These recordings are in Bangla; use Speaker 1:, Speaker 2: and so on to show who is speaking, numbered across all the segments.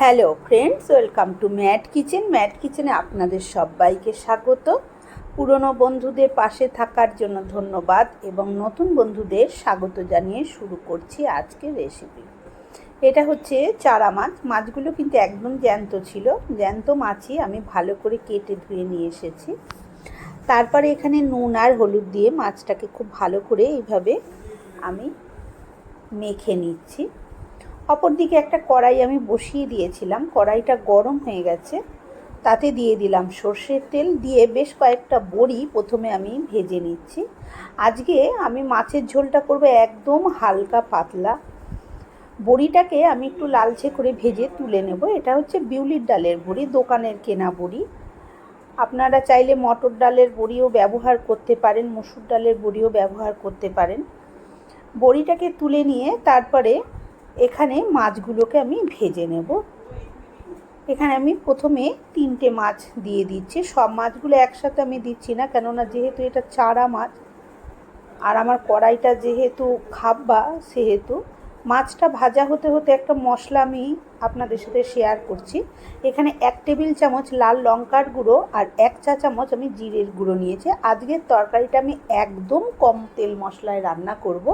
Speaker 1: Hello friends, welcome to Mat Kitchen. Mat কিচেনে আপনাদের সবাইকে স্বাগত। পুরনো বন্ধুদের পাশে থাকার জন্য ধন্যবাদ এবং নতুন বন্ধুদের স্বাগত জানিয়ে শুরু করছি আজকের রেসিপি এটা হচ্ছে চারা মাছ। মাছগুলো কিন্তু একদম জ্যান্ত ছিল। জ্যান্ত মাছই আমি ভালো করে কেটে ধুয়ে নিয়ে এসেছি। তারপরে এখানে নুন আর হলুদ দিয়ে মাছটাকে খুব ভালো করে এইভাবে আমি মেখে নিচ্ছি। অপরদিকে একটা কড়াই আমি বসিয়ে দিয়েছিলাম। কড়াইটা গরম হয়ে গেছে। তাতে দিয়ে দিলাম সর্ষের তেল। দিয়ে বেশ কয়েকটা বড়ি প্রথমে আমি ভেজে নিচ্ছি। আজকে আমি মাছের ঝোলটা করব একদম হালকা পাতলা। বড়িটাকে আমি একটু লালচে করে ভেজে তুলে নেব। এটা হচ্ছে বিউলির ডালের বড়ি, দোকানের কেনা বড়ি। আপনারা চাইলে মটর ডালের বড়িও ব্যবহার করতে পারেন, মসুর ডালের বড়িও ব্যবহার করতে পারেন। বড়িটাকে তুলে নিয়ে তারপরে এখানে মাছগুলোকে আমি ভেজে নেব। এখানে আমি প্রথমে তিনটে মাছ দিয়ে দিচ্ছি। সব মাছগুলো একসাথে আমি দিচ্ছি না, কেননা যেহেতু এটা চারা মাছ, আর আমার কড়াইটা যেহেতু খাব্বা, সেহেতু মাছটা ভাজা হতে হতে একটা মশলা আমি আপনাদের সাথে শেয়ার করছি। এখানে এক টেবিল চামচ লাল লঙ্কার গুঁড়ো আর এক চা চামচ আমি জিরের গুঁড়ো নিয়েছি। আজকের তরকারিটা আমি একদম কম তেল মশলায় রান্না করব।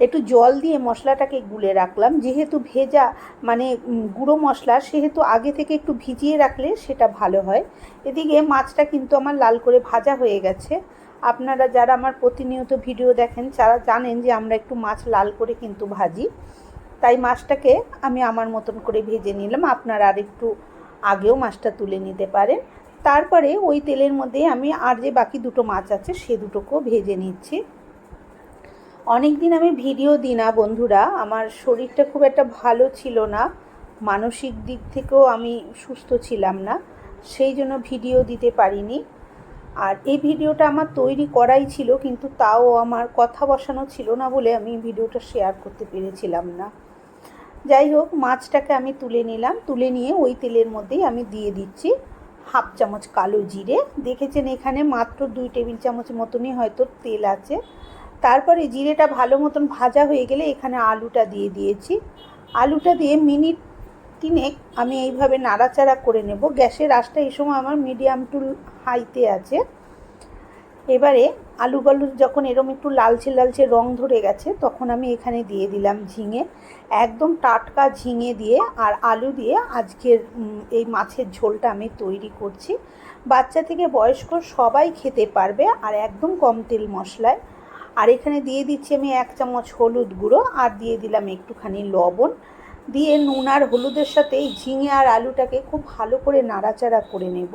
Speaker 1: একটু জল দিয়ে মশলাটাকে গুলে রাখলাম। যেহেতু ভেজা মানে গুঁড়ো মশলা, সেহেতু আগে থেকে একটু ভিজিয়ে রাখলে সেটা ভালো হয়। এদিকে মাছটা কিন্তু আমার লাল করে ভাজা হয়ে গেছে। আপনারা যারা আমার প্রতিনিয়ত ভিডিও দেখেন যারা জানেন যে আমরা একটু মাছ লাল করে কিন্তু ভাজি। তাই মাছটাকে আমি আমার মতন করে ভেজে নিলাম। আপনারা আর একটু আগেও মাছটা তুলে নিতে পারেন। তারপরে ওই তেলের মধ্যে আমি আর যে বাকি দুটো মাছ আছে, সে দুটোকেও ভেজে নিচ্ছি। অনেক দিন আমি ভিডিও দিই না বন্ধুরা, আমার শরীরটা খুব একটা ভালো ছিল না, মানসিক দিক থেকেও আমি সুস্থ ছিলাম না, সেই জন্য ভিডিও দিতে পারিনি। আর এই ভিডিওটা আমার তৈরি করাই ছিল, কিন্তু তাও আমার কথা বসানো ছিল না বলে আমি ভিডিওটা শেয়ার করতে পেরেছিলাম না। যাই হোক, মাছটাকে আমি তুলে নিলাম, তুলে নিয়ে ওই তেলের মধ্যেই আমি দিয়ে দিচ্ছি হাফ চামচ কালো জিরে। দেখেছেন এখানে মাত্র দুই টেবিল চামচ মতনই হয়তো তেল আছে। তারপরে জিরেটা ভালো মতন ভাজা হয়ে গেলে এখানে আলুটা দিয়ে দিয়েছি। আলুটা দিয়ে মিনিট তিনেক আমি এইভাবে নাড়াচাড়া করে নেব। গ্যাসের আঁচটা এই সময় আমার মিডিয়াম টু হাইতে আছে। এবারে আলুগুলো যখন এরম একটু লালচে লালচে রং ধরে গেছে, তখন আমি এখানে দিয়ে দিলাম ঝিঙে। একদম টাটকা ঝিঙে দিয়ে আর আলু দিয়ে আজকের এই মাছের ঝোলটা আমি তৈরি করছি। বাচ্চা থেকে বয়স্ক সবাই খেতে পারবে আর একদম কম তেল মশলায়। আর এখানে দিয়ে দিচ্ছি আমি এক চামচ হলুদ গুঁড়ো আর দিয়ে দিলাম একটুখানি লবণ। দিয়ে নুন আর হলুদের সাথে ঝিঙে আর আলুটাকে খুব ভালো করে নাড়াচাড়া করে নেব।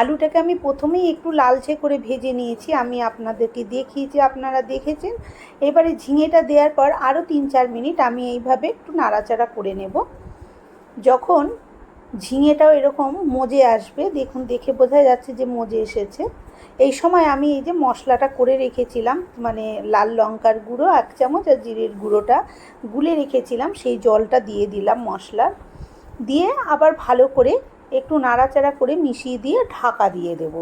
Speaker 1: আলুটাকে আমি প্রথমেই একটু লালচে করে ভেজে নিয়েছি। আমি আপনাদেরকে দেখিয়েছি আপনারা দেখেছেন। এবারে ঝিঙেটা দেওয়ার পর আরও তিন চার মিনিট আমি এইভাবে একটু নাড়াচাড়া করে নেব। যখন ঝিঙেটাও এরকম মজে আসবে, দেখুন দেখে বোঝা যাচ্ছে যে মজে এসেছে। এই সময় আমি এই যে মশলাটা করে রেখেছিলাম মানে লাল লঙ্কার গুঁড়ো, এক চামচ, আর জিরের গুঁড়োটা গুলে রেখেছিলাম, সেই জলটা দিয়ে দিলাম মশলার। দিয়ে আবার ভালো করে একটু নাড়াচাড়া করে মিশিয়ে দিয়ে ঢাকা দিয়ে দেব।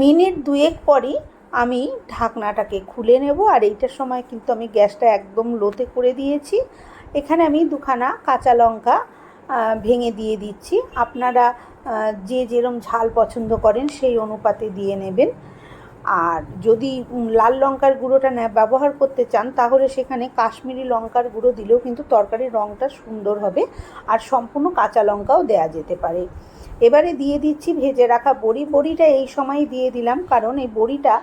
Speaker 1: মিনিট দুয়েক পরই আমি ঢাকনাটাকে খুলে নেব, আর এইটার সময় কিন্তু আমি গ্যাসটা একদম লোতে করে দিয়েছি। এখানে আমি দুখানা কাঁচা লঙ্কা ভেঙে দিয়ে দিচ্ছি। আপনারা যে যেরম ঝাল পছন্দ করেন সেই অনুপাতে দিয়ে নেবেন। আর যদি লাল লঙ্কার গুঁড়োটা ব্যবহার করতে চান, তাহলে সেখানে কাশ্মীরি লঙ্কার গুঁড়ো দিলেও কিন্তু তরকারির রঙটা সুন্দর হবে। আর সম্পূর্ণ কাঁচা লঙ্কাও দেয়া যেতে পারে। এবারে দিয়ে দিচ্ছি ভেজে রাখা বড়ি। বড়িটা এই সময় দিয়ে দিলাম, কারণ এই বড়িটা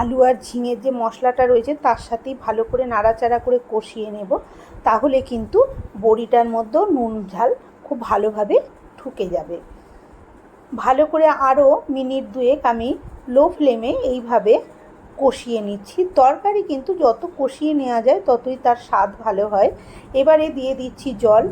Speaker 1: আলু আর ঝিঙের যে মশলাটা রয়েছে, তার সাথেই ভালো করে নাড়াচাড়া করে কষিয়ে নেব। তাহলে কিন্তু বড়িটার মধ্যেও নুন ঝাল খুব ভালোভাবে ঠুকে যাবে। ভালো করে আরও মিনিট দুয়েক আমি লো ফ্লেমে এইভাবে কষিয়ে নিচ্ছি। তরকারি কিন্তু যত কষিয়ে নেওয়া যায় ততই তার স্বাদ ভালো হয়। এবারে দিয়ে দিচ্ছি জল।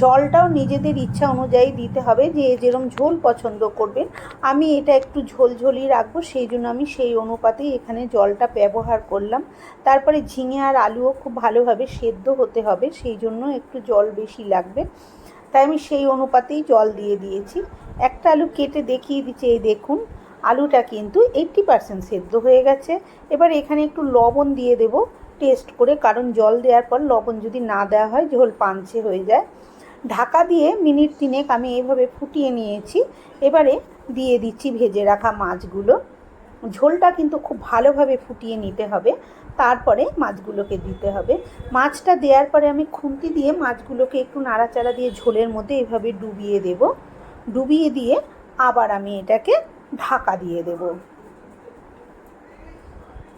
Speaker 1: জলটাও নিজেদের ইচ্ছা অনুযায়ী দিতে হবে যে যেরম ঝোল পছন্দ করবেন। আমি এটা একটু ঝোলঝোলি রাখব, সেই জন্য আমি সেই অনুপাতেই এখানে জলটা ব্যবহার করলাম। তারপরে ঝিঙে আর আলুও খুব ভালোভাবে সেদ্ধ হতে হবে, সেই জন্য একটু জল বেশি লাগবে। তাই আমি সেই অনুপাতেই জল দিয়ে দিয়েছি। একটা আলু কেটে দেখিয়ে দিচ্ছি, এই দেখুন। আলুটা কিন্তু এইট্টি পারসেন্ট সেদ্ধ হয়ে গেছে। এবার এখানে একটু লবণ দিয়ে দেব টেস্ট করে, কারণ জল দেওয়ার পর লবণ যদি না দেওয়া হয়, ঝোল পাঞ্চে হয়ে যায়। ঢাকা দিয়ে মিনিট তিনেক আমি এইভাবে ফুটিয়ে নিয়েছি। এবারে দিয়ে দিচ্ছি ভেজে রাখা মাছগুলো। ঝোলটা কিন্তু খুব ভালোভাবে ফুটিয়ে নিতে হবে। তারপরে মাছগুলোকে দিতে হবে। মাছটা দেওয়ার পরে আমি খুন্তি দিয়ে মাছগুলোকে একটু নাড়াচাড়া দিয়ে ঝোলের মধ্যে এভাবে ডুবিয়ে দেব। ডুবিয়ে দিয়ে আবার আমি এটাকে ঢাকা দিয়ে দেব।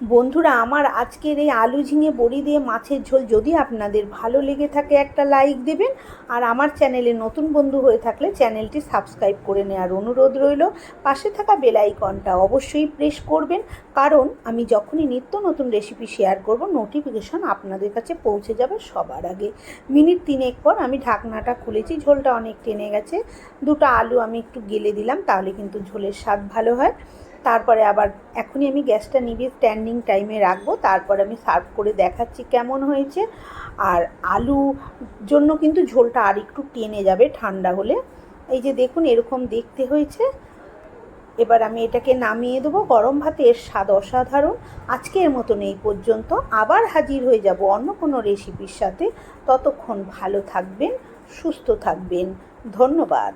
Speaker 1: বন্ধুরা, আমার আজকের এই আলু ঝিঙে বড়ি দিয়ে মাছের ঝোল যদি আপনাদের ভালো লেগে থাকে, একটা লাইক দেবেন। আর আমার চ্যানেলে নতুন বন্ধু হয়ে থাকলে চ্যানেলটি সাবস্ক্রাইব করে নেওয়ার অনুরোধ রইল। পাশে থাকা বেল আইকনটা অবশ্যই প্রেস করবেন। কারণ আমি যখনই নিত্য নতুন রেসিপি শেয়ার করব নোটিফিকেশন আপনাদের কাছে পৌঁছে যাবে সবার আগে। মিনিট তিনেক পর আমি ঢাকনাটা খুলেছি, ঝোলটা অনেক টেনে গেছে। দুটো আলু আমি একটু গেলে দিলাম, তাহলে কিন্তু ঝোলের স্বাদ ভালো হয়। তারপরে আবার এখনই আমি গ্যাসটা নিভিয়ে স্ট্যান্ডিং টাইমে রাখব। তারপর আমি সার্ভ করে দেখাচ্ছি কেমন হয়েছে। আর আলু জন্য কিন্তু ঝোলটা আর একটু টেনে যাবে ঠান্ডা হলে। এই যে দেখুন, এরকম দেখতে হয়েছে। এবার আমি এটাকে নামিয়ে দেবো। গরম ভাতে এর স্বাদ অসাধারণ। আজকের মতন এই পর্যন্ত। আবার হাজির হয়ে যাব অন্য কোনো রেসিপির সাথে। ততক্ষণ ভালো থাকবেন, সুস্থ থাকবেন। ধন্যবাদ।